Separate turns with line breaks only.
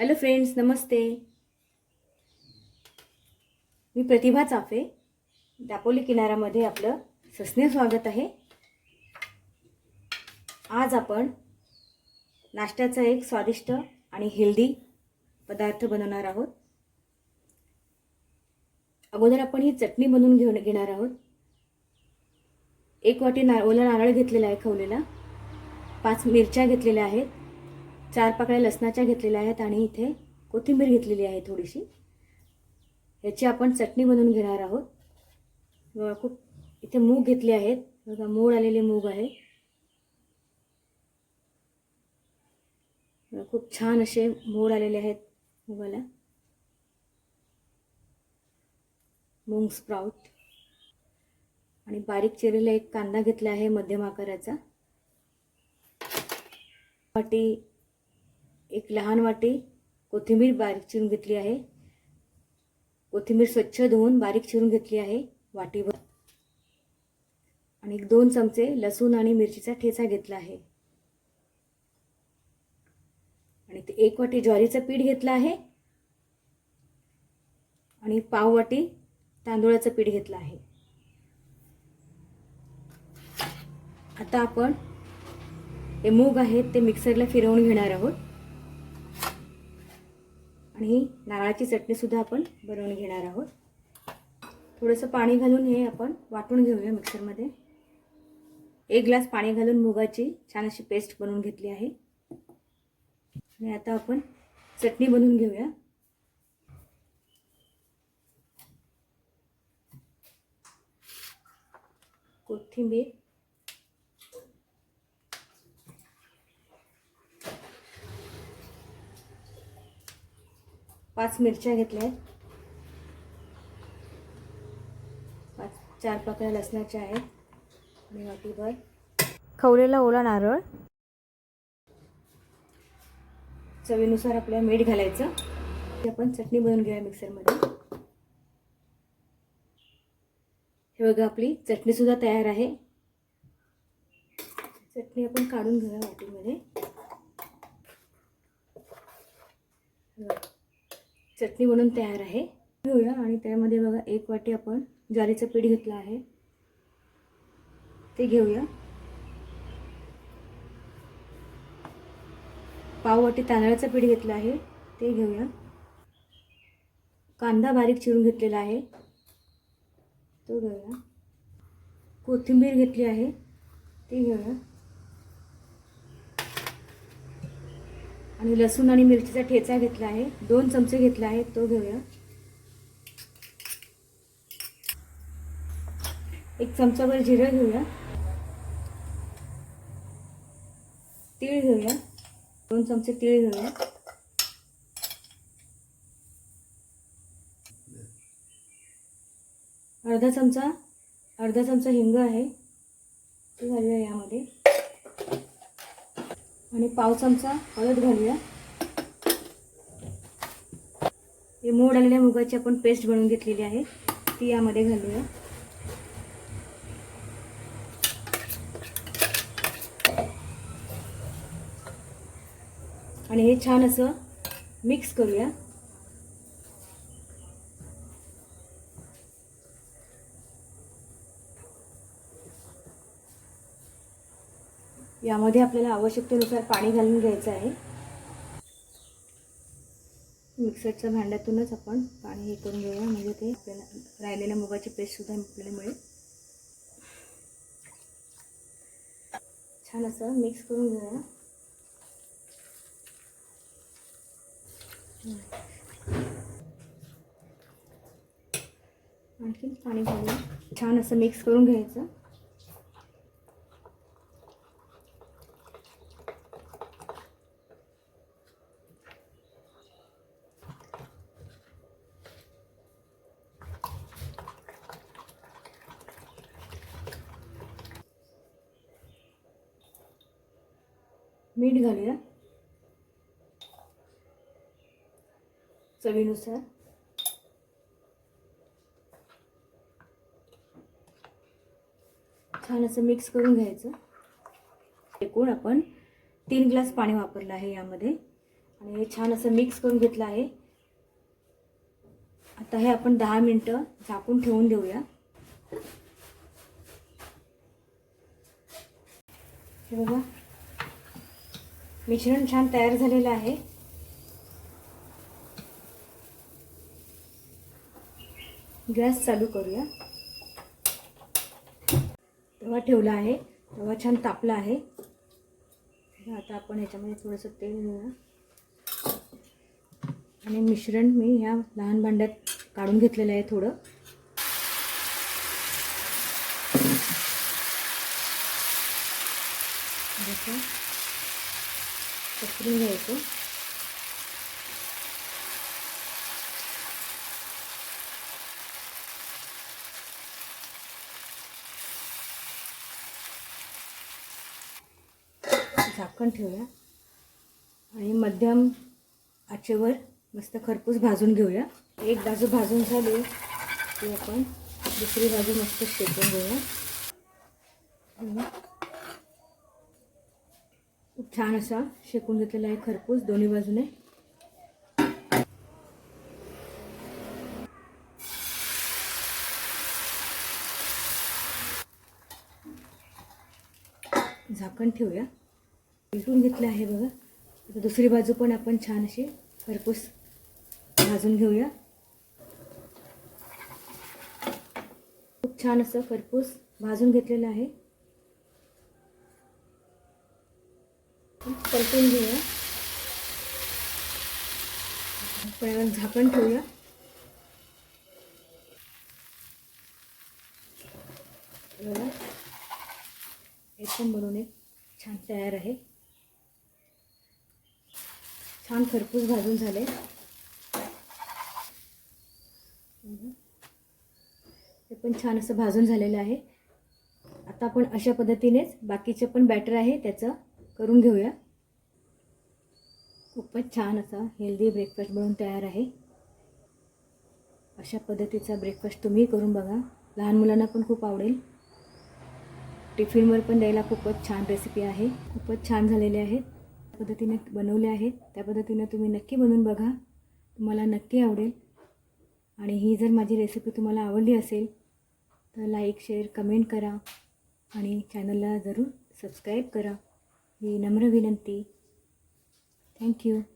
Hello friends नमस्ते. मी प्रतिभा चाफे. दापोली किनाऱ्यामध्ये आपलं सस्ने स्वागत आहे. आज आपण नाश्त्याचा एक स्वादिष्ट आणि हेल्दी पदार्थ बनवणार आहोत. अगोदर आपण ही चटणी बनवून घेऊन घेणार आहोत. एक वाटी ना ओला नारळ घेतलेला आहे खवलेला पाच मिरच्या घेतलेल्या आहेत. चार पाकळ्या लसणाच्या घेतलेल्या आहेत आणि इथे कोथिंबीर घेतलेली आहे थोडीशी. याची आपण चटणी बनवून घेणार आहोत. बघा खूप इथे मूग घेतले आहेत. बघा मोड आलेले मूग आहे. खूप छान असे मोड आलेले आहेत मुगाला. मूंग स्प्राऊट आणि बारीक चिरलेला एक कांदा घेतला आहे मध्यम आकाराचा. वाटी एक लहान वाटी कोथिंबीर बारीक चिरून घेतली आहे. कोथिंबीर स्वच्छ धुवून बारीक चिरून घेतली आहे वाटीवर. आणि एक दोन चमचे लसूण आणि मिरचीचा ठेचा घेतला आहे. आणि ते एक वाटी ज्वारीचं पीठ घेतलं आहे. आणि पाव वाटी तांदूळाचं पीठ घेतलं आहे. आता आपण हे मूग आहेत ते मिक्सरला फिरवून घेणार आहोत. आणि ही नारळाची चटणीसुद्धा आपण बनवून घेणार आहोत. थोडंसं पाणी घालून हे आपण वाटून घेऊया मिक्सरमध्ये. एक ग्लास पाणी घालून मुगाची छान अशी पेस्ट बनवून घेतली आहे. आणि आता आपण चटणी बनवून घेऊया. कोथिंबीर पाच मिरच्या घेतल्या आहेत. पाच चार पाकळ्या लसणाच्या आहेत. आणि वाटीभर. खवलेला ओला नारळ. चवीनुसार आपल्याला मीठ घालायचं. ते आपण चटणी बनवून घेऊया मिक्सरमध्ये. हे बघा आपली चटणीसुद्धा तयार आहे. चटणी आपण काढून घेऊया वाटीमध्ये. चटणी बनवून तयार आहे. घेऊया आणि त्यामध्ये बघा एक वाटी आपण ज्वारीचं पीठ घेतलं आहे. ते घेऊया. पाव वाटी तांदळाचं पीठ घेतलं आहे. ते घेऊया. कांदा बारीक चिरून घेतलेला आहे. तो घेऊया. कोथिंबीर घेतली आहे. ती घेऊया. आणि लसूण आणि मिरचीचा ठेचा घेतला आहे. दोन चमचे घेतला आहे तो घेऊया. एक चमचाभर जिरं घेऊया. तीळ घेऊया. दोन चमचे तीळ घेऊया. अर्धा चमचा अर्धा चमचा हिंग आहे. ते घालूया यामध्ये. आणि पाव चमचा हळद घालूया. हे मोड आलेल्या मुगाची आपण पेस्ट बनवून घेतलेली आहे. ती यामध्ये घालूया. आणि हे छान असं मिक्स करूया. यामध्ये आपल्याला आवश्यकतेनुसार पाणी घालून घ्यायचं आहे. मिक्सरच्या भांड्यातूनच आपण पाणी हे करून घेऊया. म्हणजे ते आपल्याला राहिलेल्या मुगाची पेस्टसुद्धा आपल्याला मिळेल. छान असं मिक्स करून घेऊया. आणखीन पाणी घालून छान असं मिक्स करून घ्यायचं. मीठ घालूया. चवीनुसार. छान असं मिक्स करून घ्यायचं. एकूण आपण तीन ग्लास पाणी वापरलं आहे यामध्ये. आणि हे छान असं मिक्स करून घेतलं आहे. आता हे आपण दहा मिनटं झाकून ठेवून देऊया. हे बघा. मिश्रण छान तयार झालेलं आहे. गॅस चालू करूया. तवा ठेवला आहे. तवा छान तापला आहे. आता आपण ह्याच्यामध्ये थोडंसं तेल घेऊया. आणि मिश्रण मी ह्या लहान भांड्यात काढून घेतलेलं आहे थोडं. जसं पसरून घ्यायचं. झाकण ठेवूया. आणि मध्यम आचेवर मस्त खरपूस भाजून घेऊया. एक बाजू भाजून झाली की आपण दुसरी बाजू मस्त शेकून घेऊया. खूप छान असा शेकून घेतलेला आहे खरपूस दोन्ही बाजूने. झाकण ठेवूया. विटून घेतलं आहे बघा. आता दुसरी बाजू पण आपण छान अशी खरपूस भाजून घेऊया. खूप छान असं खरपूस भाजून घेतलेलं आहे. परतून घेऊया. आपण झाकण ठेवूया. बघा. एकदम बनवून एक छान तयार आहे. छान खरपूस भाजून झाले. ते पण छान असं भाजून झालेलं आहे. आता आपण अशा पद्धतीनेच बाकीचे पण बॅटर आहे त्याचं करून घेऊया. खूपच छान असा हेल्दी ब्रेकफास्ट बनवून तयार आहे. अशा पद्धतीचा ब्रेकफास्ट तुम्ही करून बघा. लहान मुलांना पण खूप आवडेल. टिफिनवर पण द्यायला खूपच छान रेसिपी आहे. खूपच छान झालेले आहेत. त्या पद्धतीने बनवले आहेत. त्या पद्धतीने तुम्ही नक्की बनवून बघा. तुम्हाला नक्की आवडेल. आणि ही जर माझी रेसिपी तुम्हाला आवडली असेल तर लाईक शेअर कमेंट करा. आणि चॅनलला जरूर सबस्क्राईब करा. ही नम्र विनंती. Thank you.